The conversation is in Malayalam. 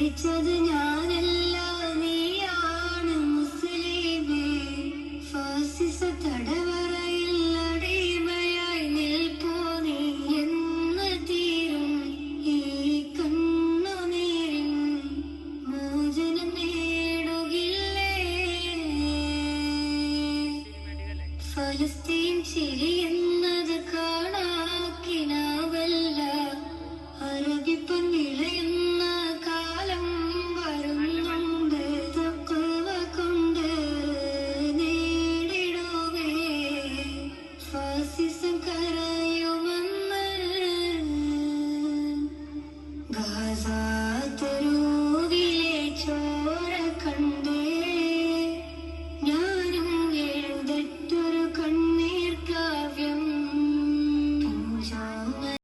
സൃഷ്ടിച്ചത് ഞാനല്ല നീയാണ് മുസ്ലിമേ. ഫാസിസ തടവറയിൽ അടിമയായി നിൽപ്പോ നീ എന്ന തീരും. ഈ കണ്ണുനീരും മോചനം നേടുകില്ലേ? ഫലസ്തീൻ ചിലി എന്നത് കാണാക്കിനാവല്ല. അറബിപ്പം നിളയുന്ന